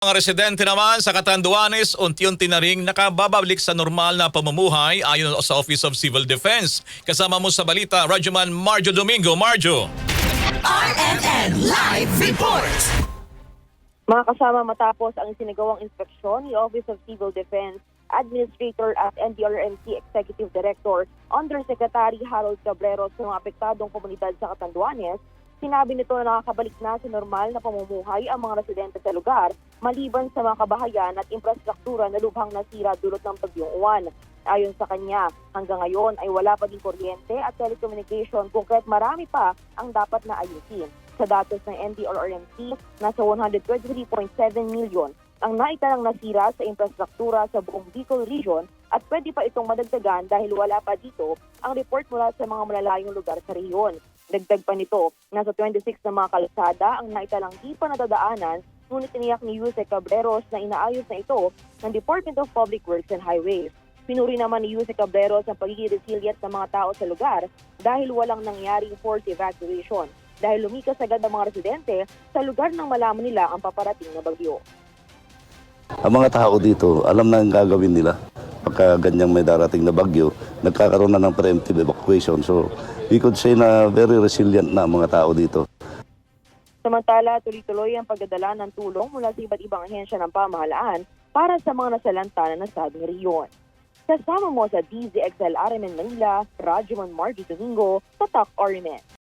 Mga residente naman sa Catanduanes, unti-unti na ring nakababalik sa normal na pamumuhay ayon sa Office of Civil Defense. Kasama mo sa balita, Radyoman Marjo Domingo. Marjo! RNN Live Report! Mga kasama matapos ang sinagawang inspeksyon ni Office of Civil Defense Administrator at NDRMC Executive Director Undersecretary Harold Cabrero sa mga apektadong komunidad sa Catanduanes, sinabi nito na nakakabalik na sa normal na pamumuhay ang mga residente sa lugar maliban sa mga kabahayan at infrastruktura na lubhang nasira dulot ng bagyong uwan. Ayon sa kanya, hanggang ngayon ay wala pa din kuryente at telecommunication kung kaya't marami pa ang dapat na ayusin. Sa datos ng NDRRMC, nasa 123.7 milyon ang naitalang nasira sa infrastruktura sa buong Bicol Region at pwede pa itong madagdagan dahil wala pa dito ang report mula sa mga malalayong lugar sa rehiyon. Dagdag pa nito, nasa 26 na mga kalsada ang naitalang di pa nadadaanan ngunit tiniyak ni Yuse Cabreros na inaayos na ito ng Department of Public Works and Highways. Pinuri naman ni Yuse Cabreros ang pagiging resilient ng mga tao sa lugar dahil walang nangyaring forced evacuation dahil lumikas agad ang mga residente sa lugar nang malaman nila ang paparating na bagyo. Ang mga tao dito, alam na ang gagawin nila. Pagka ganyang may darating na bagyo, nagkakaroon na ng preemptive evacuation. So, we could say na very resilient na ang mga tao dito. Samantala, tuloy-tuloy ang pagdadala ng tulong mula sa iba't ibang ahensya ng pamahalaan para sa mga nasalanta na nasabing riyon. Kasama mo sa DZXL RMN Manila, Radyo Man Margie Domingo, Tatak RMN.